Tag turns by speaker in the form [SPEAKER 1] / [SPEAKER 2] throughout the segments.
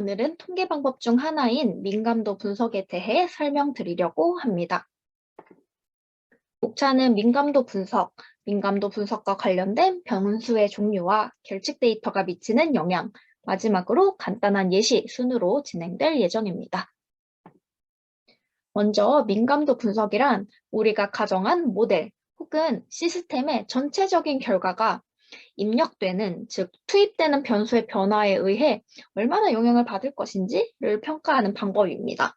[SPEAKER 1] 오늘은 통계 방법 중 하나인 민감도 분석에 대해 설명드리려고 합니다. 목차는 민감도 분석, 민감도 분석과 관련된 변수의 종류와 결칙 데이터가 미치는 영향, 마지막으로 간단한 예시 순으로 진행될 예정입니다. 먼저 민감도 분석이란 우리가 가정한 모델 혹은 시스템의 전체적인 결과가 입력되는, 즉 투입되는 변수의 변화에 의해 얼마나 영향을 받을 것인지를 평가하는 방법입니다.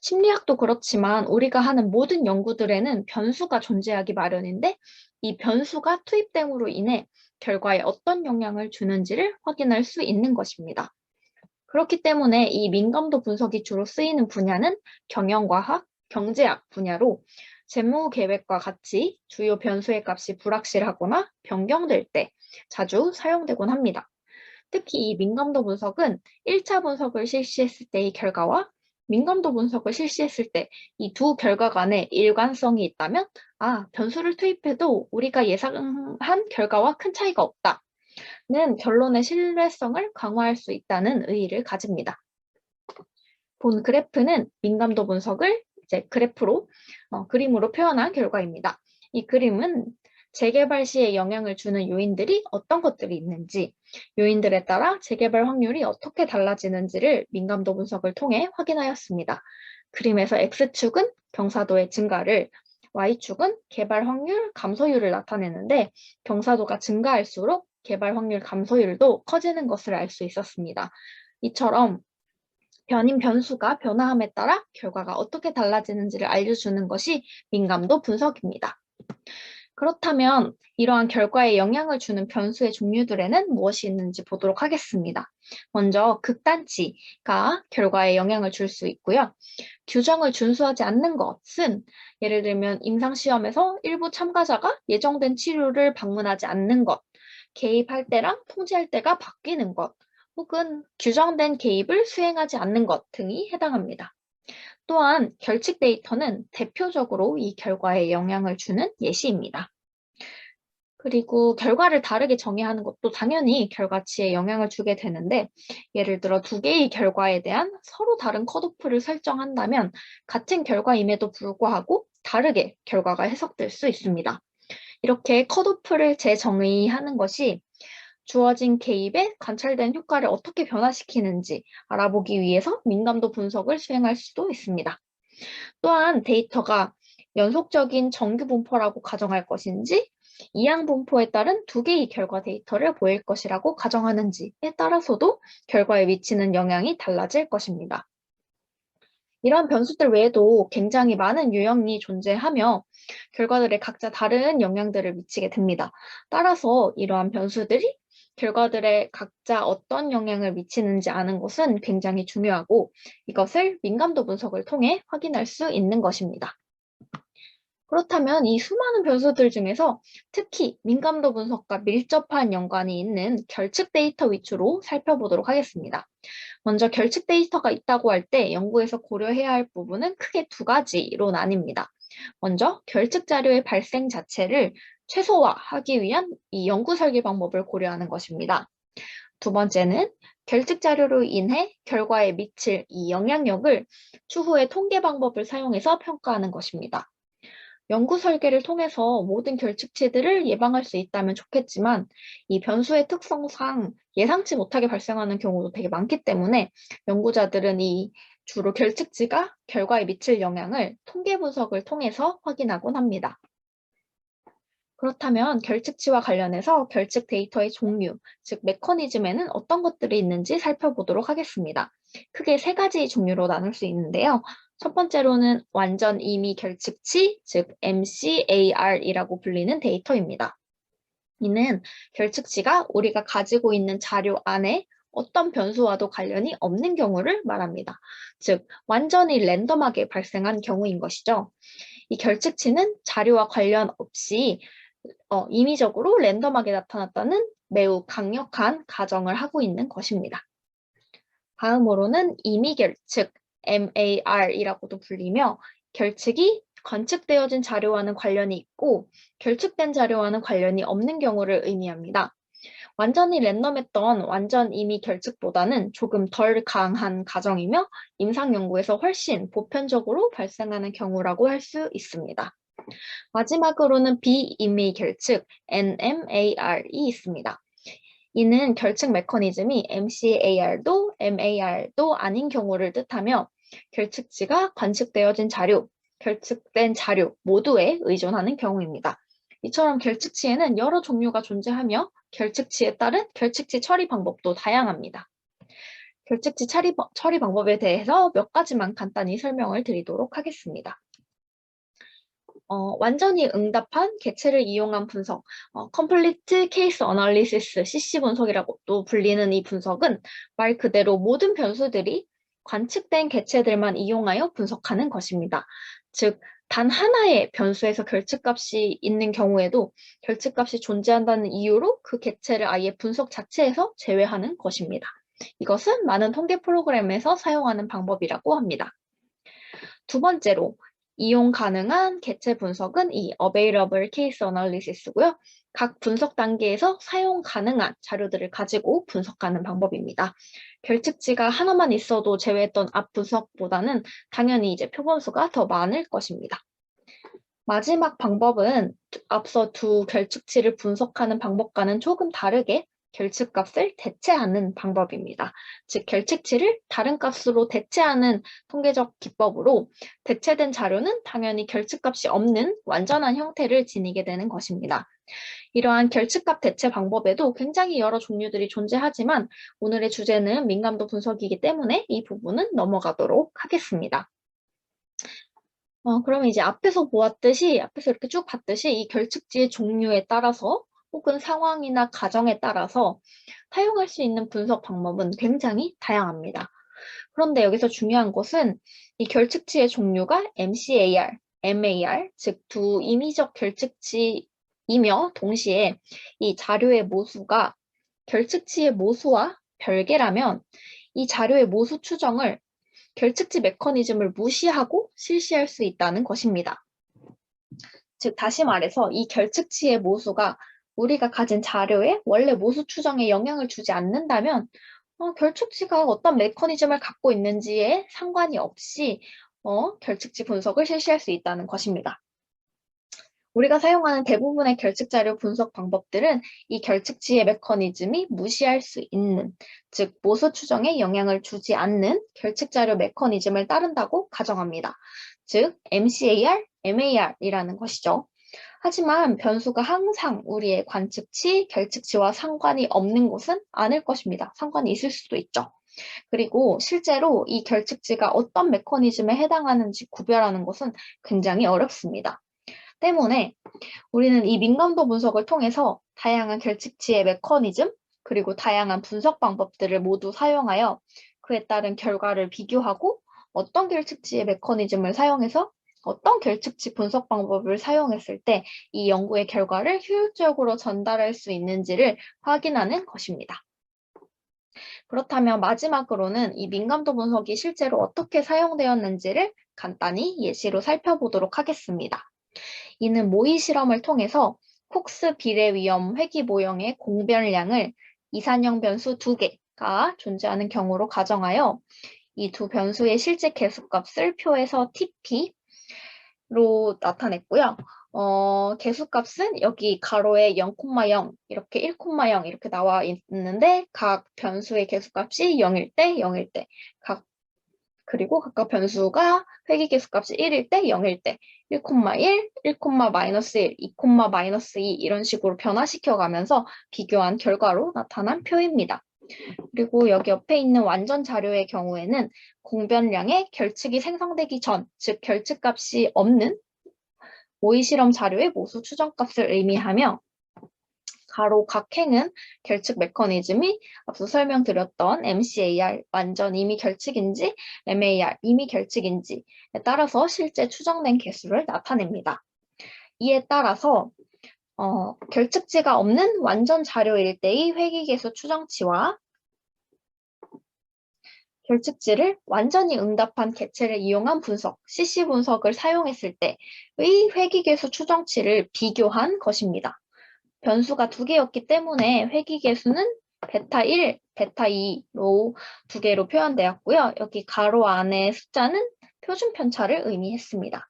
[SPEAKER 1] 심리학도 그렇지만 우리가 하는 모든 연구들에는 변수가 존재하기 마련인데 이 변수가 투입됨으로 인해 결과에 어떤 영향을 주는지를 확인할 수 있는 것입니다. 그렇기 때문에 이 민감도 분석이 주로 쓰이는 분야는 경영과학, 경제학 분야로 재무 계획과 같이 주요 변수의 값이 불확실하거나 변경될 때 자주 사용되곤 합니다. 특히 이 민감도 분석은 1차 분석을 실시했을 때의 결과와 민감도 분석을 실시했을 때 이 두 결과 간에 일관성이 있다면 아, 변수를 투입해도 우리가 예상한 결과와 큰 차이가 없다 는 결론의 신뢰성을 강화할 수 있다는 의의를 가집니다. 본 그래프는 민감도 분석을 이제 그래프로 어, 그림으로 표현한 결과입니다. 이 그림은 재개발 시에 영향을 주는 요인들이 어떤 것들이 있는지, 요인들에 따라 재개발 확률이 어떻게 달라지는지를 민감도 분석을 통해 확인하였습니다. 그림에서 X축은 경사도의 증가를, Y축은 개발 확률 감소율을 나타내는데 경사도가 증가할수록 개발 확률 감소율도 커지는 것을 알 수 있었습니다. 이처럼 변인 변수가 변화함에 따라 결과가 어떻게 달라지는지를 알려주는 것이 민감도 분석입니다. 그렇다면 이러한 결과에 영향을 주는 변수의 종류들에는 무엇이 있는지 보도록 하겠습니다. 먼저 극단치가 결과에 영향을 줄 수 있고요. 규정을 준수하지 않는 것은 예를 들면 임상시험에서 일부 참가자가 예정된 치료를 방문하지 않는 것, 개입할 때랑 통제할 때가 바뀌는 것, 혹은 규정된 개입을 수행하지 않는 것 등이 해당합니다. 또한 결칙 데이터는 대표적으로 이 결과에 영향을 주는 예시입니다. 그리고 결과를 다르게 정의하는 것도 당연히 결과치에 영향을 주게 되는데 예를 들어 두 개의 결과에 대한 서로 다른 컷오프를 설정한다면 같은 결과임에도 불구하고 다르게 결과가 해석될 수 있습니다. 이렇게 컷오프를 재정의하는 것이 주어진 개입에 관찰된 효과를 어떻게 변화시키는지 알아보기 위해서 민감도 분석을 수행할 수도 있습니다. 또한 데이터가 연속적인 정규 분포라고 가정할 것인지 이항 분포에 따른 두 개의 결과 데이터를 보일 것이라고 가정하는지에 따라서도 결과에 미치는 영향이 달라질 것입니다. 이런 변수들 외에도 굉장히 많은 유형이 존재하며 결과들에 각자 다른 영향들을 미치게 됩니다. 따라서 이러한 변수들이 결과들에 각자 어떤 영향을 미치는지 아는 것은 굉장히 중요하고 이것을 민감도 분석을 통해 확인할 수 있는 것입니다. 그렇다면 이 수많은 변수들 중에서 특히 민감도 분석과 밀접한 연관이 있는 결측 데이터 위주로 살펴보도록 하겠습니다. 먼저 결측 데이터가 있다고 할 때 연구에서 고려해야 할 부분은 크게 두 가지로 나뉩니다. 먼저 결측 자료의 발생 자체를 최소화하기 위한 이 연구 설계 방법을 고려하는 것입니다. 두 번째는 결측 자료로 인해 결과에 미칠 이 영향력을 추후에 통계 방법을 사용해서 평가하는 것입니다. 연구 설계를 통해서 모든 결측치들을 예방할 수 있다면 좋겠지만 이 변수의 특성상 예상치 못하게 발생하는 경우도 되게 많기 때문에 연구자들은 이 주로 결측치가 결과에 미칠 영향을 통계 분석을 통해서 확인하곤 합니다. 그렇다면 결측치와 관련해서 결측 데이터의 종류, 즉 메커니즘에는 어떤 것들이 있는지 살펴보도록 하겠습니다. 크게 세 가지 종류로 나눌 수 있는데요. 첫 번째로는 완전 임의 결측치, 즉 MCAR이라고 불리는 데이터입니다. 이는 결측치가 우리가 가지고 있는 자료 안에 어떤 변수와도 관련이 없는 경우를 말합니다. 즉, 완전히 랜덤하게 발생한 경우인 것이죠. 이 결측치는 자료와 관련 없이 어, 임의적으로 랜덤하게 나타났다는 매우 강력한 가정을 하고 있는 것입니다. 다음으로는 임의결측, MAR이라고도 불리며 결측이 관측되어진 자료와는 관련이 있고 결측된 자료와는 관련이 없는 경우를 의미합니다. 완전히 랜덤했던 완전 임의 결측보다는 조금 덜 강한 가정이며 임상 연구에서 훨씬 보편적으로 발생하는 경우라고 할 수 있습니다. 마지막으로는 비임의 결측 NMAR이 있습니다. 이는 결측 메커니즘이 MCAR도 MAR도 아닌 경우를 뜻하며 결측지가 관측되어진 자료, 결측된 자료 모두에 의존하는 경우입니다. 이처럼 결측치에는 여러 종류가 존재하며 결측치에 따른 결측치 처리 방법도 다양합니다. 결측치 처리, 처리 방법에 대해서 몇 가지만 간단히 설명을 드리도록 하겠습니다. 어, 완전히 응답한 개체를 이용한 분석, 어, Complete Case Analysis, CC 분석이라고도 불리는 이 분석은 말 그대로 모든 변수들이 관측된 개체들만 이용하여 분석하는 것입니다. 즉, 단 하나의 변수에서 결측값이 있는 경우에도 결측값이 존재한다는 이유로 그 개체를 아예 분석 자체에서 제외하는 것입니다. 이것은 많은 통계 프로그램에서 사용하는 방법이라고 합니다. 두 번째로 이용 가능한 개체 분석은 이 Available Case Analysis고요. 각 분석 단계에서 사용 가능한 자료들을 가지고 분석하는 방법입니다. 결측치가 하나만 있어도 제외했던 앞 분석보다는 당연히 이제 표본수가 더 많을 것입니다. 마지막 방법은 앞서 두 결측치를 분석하는 방법과는 조금 다르게 결측값을 대체하는 방법입니다. 즉 결측치를 다른 값으로 대체하는 통계적 기법으로 대체된 자료는 당연히 결측값이 없는 완전한 형태를 지니게 되는 것입니다. 이러한 결측값 대체 방법에도 굉장히 여러 종류들이 존재하지만 오늘의 주제는 민감도 분석이기 때문에 이 부분은 넘어가도록 하겠습니다. 어, 그러면 이제 앞에서 보았듯이, 앞에서 이렇게 쭉 봤듯이 이 결측지의 종류에 따라서 혹은 상황이나 가정에 따라서 사용할 수 있는 분석 방법은 굉장히 다양합니다. 그런데 여기서 중요한 것은 이 결측치의 종류가 MCAR, MAR, 즉 두 임의적 결측치이며 동시에 이 자료의 모수가 결측치의 모수와 별개라면 이 자료의 모수 추정을 결측치 메커니즘을 무시하고 실시할 수 있다는 것입니다. 즉 다시 말해서 이 결측치의 모수가 우리가 가진 자료에 원래 모수 추정에 영향을 주지 않는다면 어, 결측치가 어떤 메커니즘을 갖고 있는지에 상관이 없이 어, 결측치 분석을 실시할 수 있다는 것입니다. 우리가 사용하는 대부분의 결측 자료 분석 방법들은 이 결측치의 메커니즘이 무시할 수 있는, 즉 모수 추정에 영향을 주지 않는 결측 자료 메커니즘을 따른다고 가정합니다. 즉 MCAR, MAR이라는 것이죠. 하지만 변수가 항상 우리의 관측치, 결측치와 상관이 없는 곳은 아닐 것입니다. 상관이 있을 수도 있죠. 그리고 실제로 이 결측치가 어떤 메커니즘에 해당하는지 구별하는 것은 굉장히 어렵습니다. 때문에 우리는 이 민감도 분석을 통해서 다양한 결측치의 메커니즘, 그리고 다양한 분석 방법들을 모두 사용하여 그에 따른 결과를 비교하고 어떤 결측치의 메커니즘을 사용해서 어떤 결측치 분석 방법을 사용했을 때 이 연구의 결과를 효율적으로 전달할 수 있는지를 확인하는 것입니다. 그렇다면 마지막으로는 이 민감도 분석이 실제로 어떻게 사용되었는지를 간단히 예시로 살펴보도록 하겠습니다. 이는 모의 실험을 통해서 콕스 비례 위험 회귀 모형의 공변량을 이산형 변수 두 개가 존재하는 경우로 가정하여 이 두 변수의 실제 개수값을 표에서 TP, 로 나타냈고요. 어, 개수값은 여기 가로에 0,0 이렇게 1,0 이렇게 나와 있는데 각 변수의 개수값이 0일 때 0일 때각 그리고 각각 변수가 회귀 개수값이 1일 때 0일 때 1,1, 1,-1, 2,-2 이런 식으로 변화시켜 가면서 비교한 결과로 나타난 표입니다. 그리고 여기 옆에 있는 완전 자료의 경우에는 공변량의 결측이 생성되기 전, 즉 결측값이 없는 모의 실험 자료의 모수 추정값을 의미하며 가로 각행은 결측 메커니즘이 앞서 설명드렸던 MCAR 완전 이미 결측인지 MAR 이미 결측인지에 따라서 실제 추정된 개수를 나타냅니다. 이에 따라서 어, 결측지가 없는 완전 자료일 때의 회귀계수 추정치와 결측지를 완전히 응답한 개체를 이용한 분석, CC 분석을 사용했을 때의 회귀계수 추정치를 비교한 것입니다. 변수가 두 개였기 때문에 회귀 개수는 베타 1, 베타 2로 두 개로 표현되었고요. 여기 가로 안에 숫자는 표준 편차를 의미했습니다.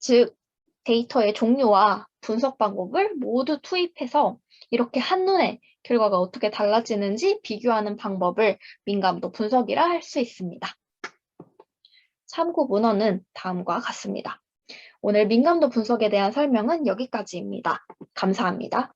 [SPEAKER 1] 즉, 데이터의 종류와 분석 방법을 모두 투입해서 이렇게 한눈에 결과가 어떻게 달라지는지 비교하는 방법을 민감도 분석이라 할 수 있습니다. 참고 문헌은 다음과 같습니다. 오늘 민감도 분석에 대한 설명은 여기까지입니다. 감사합니다.